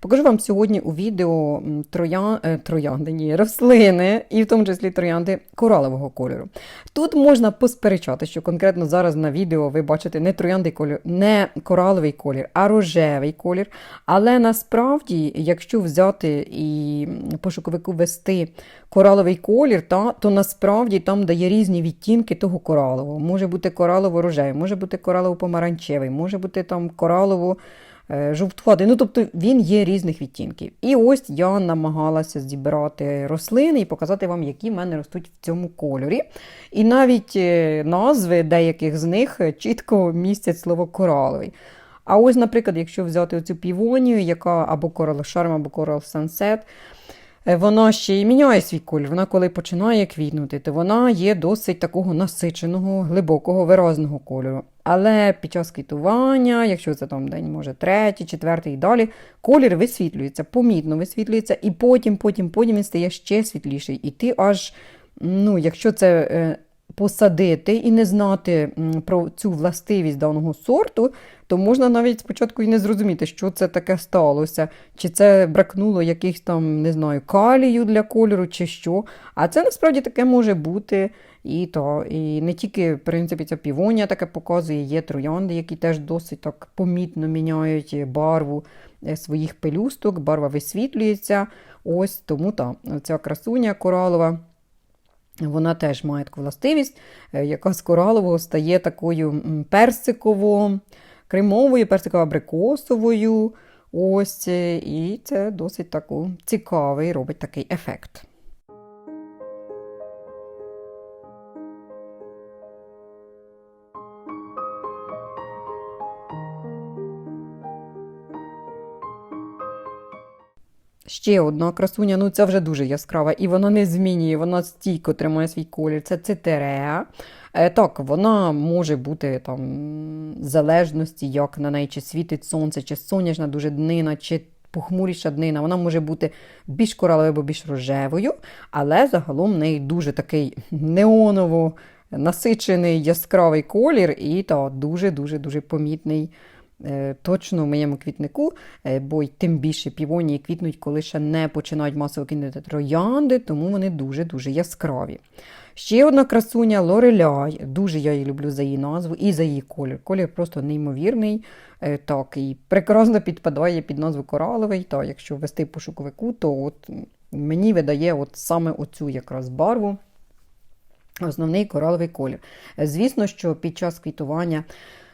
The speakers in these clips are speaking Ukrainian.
Покажу вам сьогодні у відео м, троян, е, троянди, ні, рослини, і в тому числі троянди коралового кольору. Тут можна посперечати, що конкретно зараз на відео ви бачите не трояндий колір, не кораловий колір, а рожевий колір. Але насправді, якщо взяти і пошуковику ввести кораловий колір, та, то насправді там дає різні відтінки того коралового. Може бути коралово-рожевий, може бути коралово-помаранчевий, може бути там коралово е, жовтуватий. Ну, тобто він є різних відтінків. І ось я намагалася зібрати рослини і показати вам, які в мене ростуть в цьому кольорі. І навіть е, назви деяких з них е, чітко містять слово кораловий. А ось, наприклад, якщо взяти оцю півонію, яка або корал шарм, або корал Sunset, е, вона ще й міняє свій колір. Вона, коли починає квітнути, то вона є досить такого насиченого, глибокого, виразного кольору. Але під час квітування, якщо це там день, може, третій, четвертий і далі, колір висвітлюється, помітно висвітлюється, і потім, потім, потім він стає ще світліший. І ти аж, ну, якщо це е, посадити і не знати про цю властивість даного сорту, то можна навіть спочатку і не зрозуміти, що це таке сталося, чи це бракнуло якихось там, не знаю, калію для кольору, чи що. А це насправді таке може бути. І то, і не тільки, в принципі, ця півонія таке показує, є троянди, які теж досить так помітно міняють барву е, своїх пелюсток, барва висвітлюється. Ось тому та, ця красуня коралова. Вона теж має таку властивість, е, яка з коралового стає такою персиково, кремовою, персиково-абрикосовою. Ось, е, і це досить таку цікавий робить такий ефект. Ще одна красуня, ну це вже дуже яскрава, і вона не змінює, вона стійко тримає свій колір. Це цитереа. Е, так, вона може бути там залежності, як на неї чи світить сонце, чи сонячна дуже днина, чи похмуріша днина. Вона може бути більш кораловою або більш рожевою, але загалом в неї дуже такий неоново насичений яскравий колір, і та дуже-дуже дуже помітний. Е, Точно в моєму квітнику, е, бо й тим більше півонії квітнуть, коли ще не починають масово квітнути троянди, тому вони дуже-дуже яскраві. Ще одна красуня Лореляй. Дуже я її люблю за її назву і за її колір. Колір просто неймовірний. Е, Так, і прекрасно підпадає під назву кораловий. Та, якщо ввести пошуковику, то от мені видає от саме оцю якраз барву. Основний кораловий колір. Звісно, що під час квітування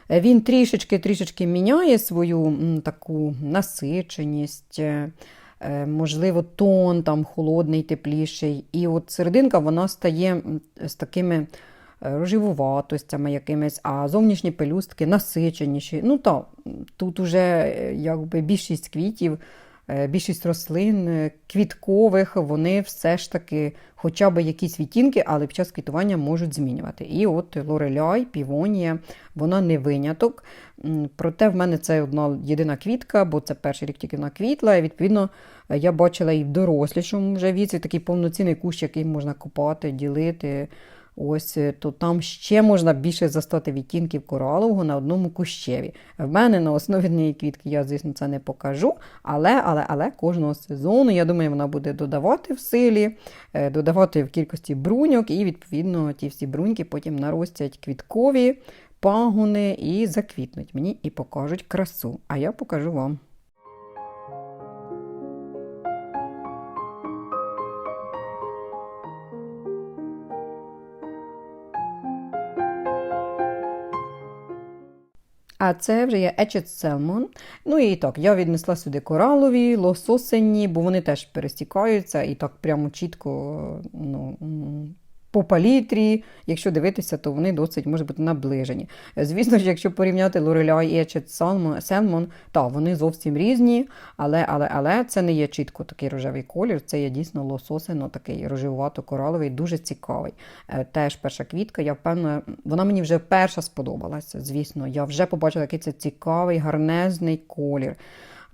він трішечки-трішечки міняє свою таку насиченість, е, е, можливо, тон там холодний, тепліший. І от серединка вона стає з такими е, рожевуватостями якимись, а зовнішні пелюстки насиченіші. Ну так, тут уже е, якби більшість квітів. Е, Більшість рослин е, квіткових, вони все ж таки, хоча б якісь відтінки, але під час квітування можуть змінювати. І от лореляй, півонія, вона не виняток. Проте в мене це одна єдина квітка, бо це перший рік тільки вона квітла. І відповідно е, я бачила і в дорослішому вже віці такий повноцінний кущ, який можна купати, ділити. Ось е, то там ще можна більше застати відтінків коралового на одному кущеві. В мене на основі однієї квітки я, звісно, це не покажу, але, але, але кожного сезону, я думаю, вона буде додавати в силі, е, додавати в кількості бруньок, і, відповідно, ті всі бруньки потім наростять квіткові пагони і заквітнуть мені і покажуть красу. А я покажу вам. А це вже є Ечет Селмон. Ну і так, я віднесла сюди коралові, лососені, бо вони теж перестікаються і так прямо чітко ну, по палітрі. Якщо дивитися, то вони досить можуть бути наближені. Звісно ж, якщо порівняти Lorelei і Salmon, Salmon, та вони зовсім різні, але, але, але це не є чітко такий рожевий колір, це є дійсно лососино, такий рожевувато-кораловий, дуже цікавий. Е, Теж перша квітка, я впевнена, вона мені вже перша сподобалася. Звісно, я вже побачила, який це цікавий, гарнезний колір.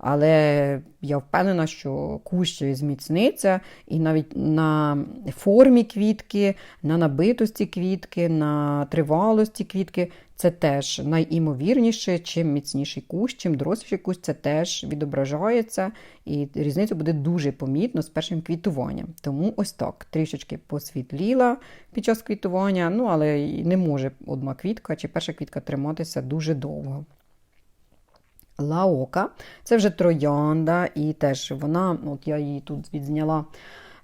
Але я впевнена, що кущ зміцниться, і навіть на формі квітки, на набитості квітки, на тривалості квітки це теж найімовірніше, чим міцніший кущ, чим доросліший кущ, це теж відображається, і різниця буде дуже помітно з першим квітуванням. Тому ось так трішечки посвітліла під час квітування, ну але не може одна квітка чи перша квітка триматися дуже довго. Лаока це вже троянда, і теж вона, от я її тут відзняла,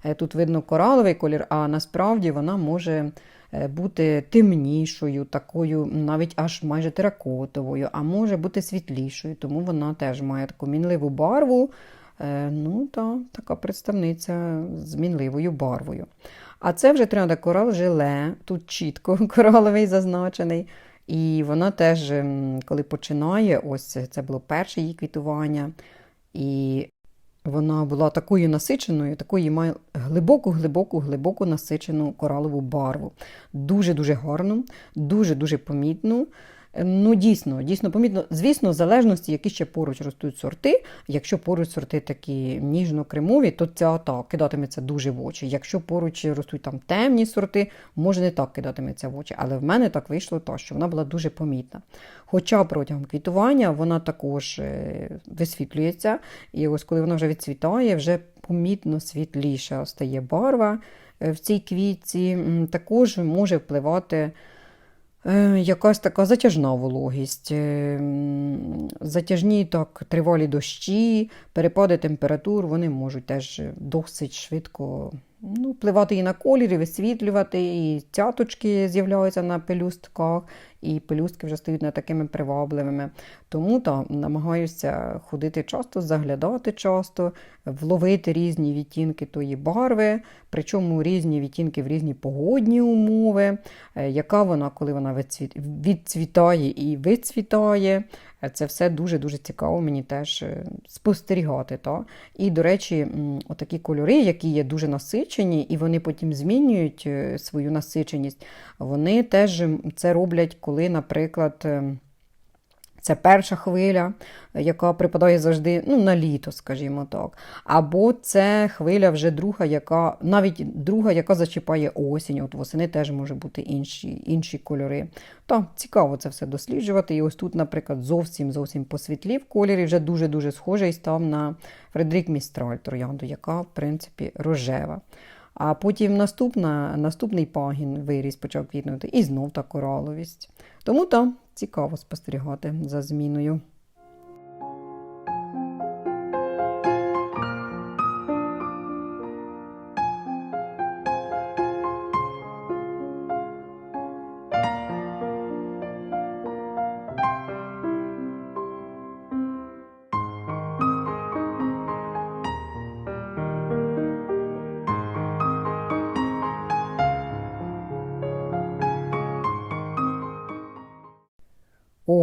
е, тут видно кораловий колір, а насправді вона може е, бути темнішою, такою, навіть аж майже теракотовою, а може бути світлішою, тому вона теж має таку мінливу барву. Е, ну, та, така представниця з мінливою барвою. А це вже троянда корал желе, тут чітко кораловий зазначений. І вона теж, ем, коли починає, ось це було перше її квітування, і вона була такою насиченою, такою має глибоку, глибоку, глибоку насичену коралову барву. Дуже-дуже гарну, дуже-дуже помітну. Ну, дійсно, дійсно помітно. Звісно, в залежності, які ще поруч ростуть сорти. Якщо поруч сорти такі ніжно-кремові, то ця так кидатиметься дуже в очі. Якщо поруч ростуть там темні сорти, може не так кидатиметься в очі. Але в мене так вийшло, то, що вона була дуже помітна. Хоча протягом квітування вона також е, висвітлюється. І ось коли вона вже відцвітає, вже помітно світліша стає барва е, в цій квітці, також може впливати. Е, якась така затяжна вологість, е, затяжні так, тривалі дощі, перепади температур, вони можуть теж досить швидко ну, впливати і на колір, і висвітлювати, і цяточки з'являються на пелюстках, і пелюстки вже стають не такими привабливими. Тому то намагаюся ходити часто, заглядати часто, вловити різні відтінки тої барви, причому різні відтінки в різні погодні умови, е, яка вона, коли вона відцвітає і вицвітає. Це все дуже-дуже цікаво мені теж е, спостерігати. Та? І, до речі, отакі кольори, які є дуже насичені, і вони потім змінюють е, свою насиченість, вони теж це роблять, коли, наприклад, це перша хвиля, яка припадає завжди ну, на літо, скажімо так. Або це хвиля вже друга, яка навіть друга, яка зачіпає осінь. От восени теж може бути інші інші кольори. То цікаво це все досліджувати. І ось тут, наприклад, зовсім зовсім посвітлів кольорі, вже дуже-дуже схожий став на Фредрік Містраль троянду, яка, в принципі, рожева. А потім наступна, наступний пагін виріс, почав квітнути, і знов та кораловість. Тому так, цікаво спостерігати за зміною.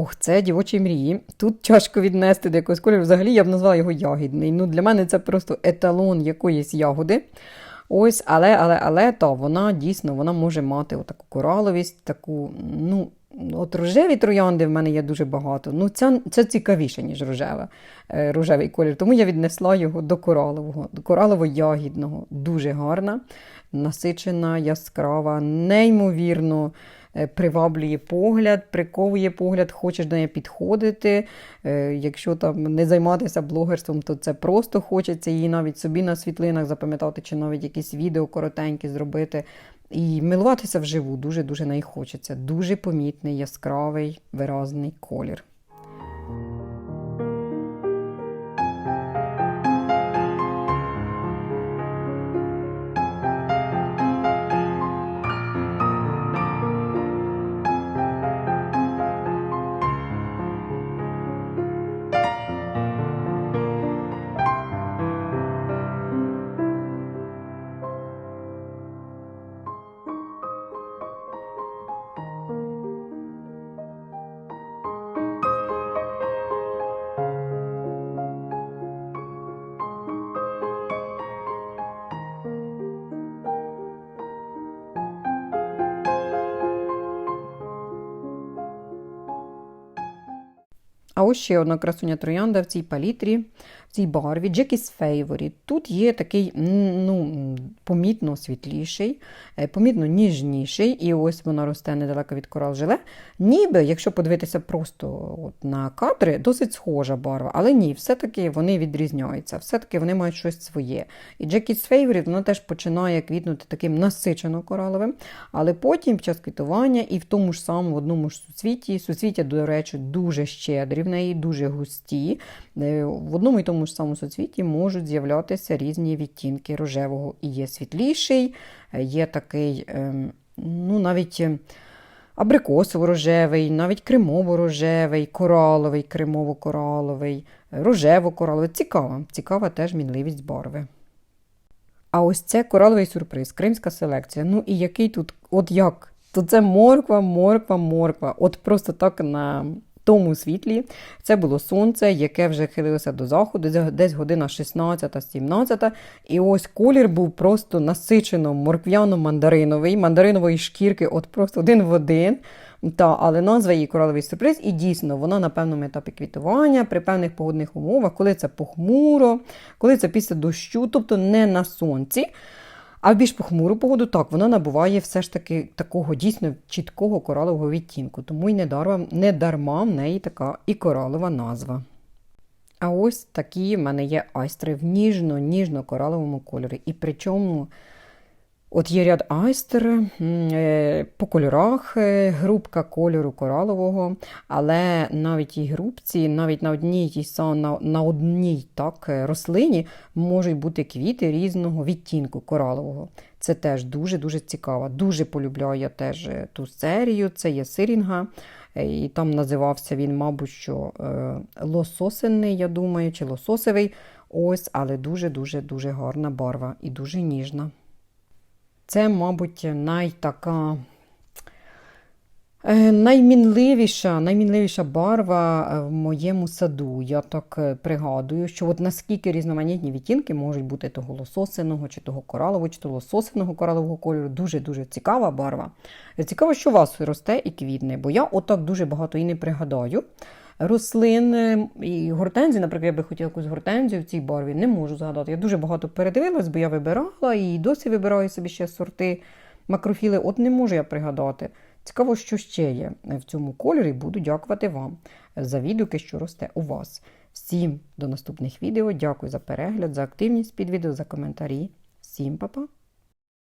Ох, це дівочі мрії. Тут тяжко віднести до якогось кольору. Взагалі я б назвала його ягідний. Ну, Для мене це просто еталон якоїсь ягоди. Ось, Але, але, але, то вона дійсно вона може мати таку кораловість, таку, ну, от рожеві троянди в мене є дуже багато. Ну, Це це цікавіше, ніж рожева, е, рожевий колір. Тому я віднесла його до коралового, до коралово-ягідного. Дуже гарна, насичена, яскрава, неймовірно. Е, приваблює погляд, приковує погляд, хочеш до неї підходити. Е, якщо там не займатися блогерством, то це просто хочеться її навіть собі на світлинах запам'ятати, чи навіть якісь відео коротенькі зробити. І милуватися вживу дуже-дуже неї хочеться. Дуже помітний, яскравий, виразний колір. Ось ще одна красуня троянда в цій палітрі, цій барві Jackie's Favorite. Тут є такий ну, помітно світліший, е, помітно ніжніший, і ось вона росте недалеко від корал желе. Ніби, якщо подивитися просто от на кадри, досить схожа барва, але ні, все-таки вони відрізняються, все-таки вони мають щось своє. І Jackie's Favorite вона теж починає квітнути таким насичено кораловим, але потім під час квітування і в тому ж самому в одному ж суцвіті, суцвіття, до речі, дуже щедрі в неї, дуже густі. Е, В одному і тому ж самому суцвіті можуть з'являтися різні відтінки рожевого. І є світліший, е, є такий, ем, ну навіть. е, Абрикосово-рожевий, навіть кремово-рожевий, кораловий, кремово-кораловий, рожево-кораловий. Цікава, цікава теж мінливість барви. А ось це кораловий сюрприз, кримська селекція. Ну і який тут, от як? То це морква, морква, морква. От просто так на тому світлі. Це було сонце, яке вже хилилося до заходу, десь- година 16-17. І ось колір був просто насичено морквяно-мандариновий, мандаринової шкірки, от просто один в один. Та, але назва її кораловий сюрприз, і дійсно вона на певному етапі квітування, при певних погодних умовах, коли це похмуро, коли це після дощу, тобто не на сонці. А в більш похмуру погоду, так, вона набуває все ж таки такого дійсно чіткого коралового відтінку. Тому й не дарма, не дарма в неї така і коралова назва. А ось такі в мене є айстри в ніжно-ніжно-кораловому кольорі. І причому от є ряд айстер е, по кольорах, е, грубка кольору коралового, але навіть тій грубці, навіть на одній на, одній так, е, рослині можуть бути квіти різного відтінку коралового. Це теж дуже-дуже цікаво. Дуже полюбляю я теж ту серію. Це є сирінга. І там називався він, мабуть, що лососинний, я думаю, чи лососевий. Ось, але дуже-дуже дуже гарна барва і дуже ніжна. Це, мабуть, найтака. е, Наймінливіша, наймінливіша барва е, в моєму саду. Я так е, пригадую, що от наскільки різноманітні відтінки можуть бути того лососиного, чи того коралового, чи того лососиного коралового кольору. Дуже-дуже цікава барва. Цікаво, що у вас росте і квітне, бо я отак дуже багато і не пригадаю. Рослин і гортензії, наприклад, я би хотіла якусь гортензію в цій барві, не можу згадати. Я дуже багато передивилась, бо я вибирала і досі вибираю собі ще сорти макрофіли. От не можу я пригадати. Цікаво, що ще є в цьому кольорі. Буду дякувати вам за відгуки, що росте у вас. Всім до наступних відео. Дякую за перегляд, за активність під відео, за коментарі. Всім па-па!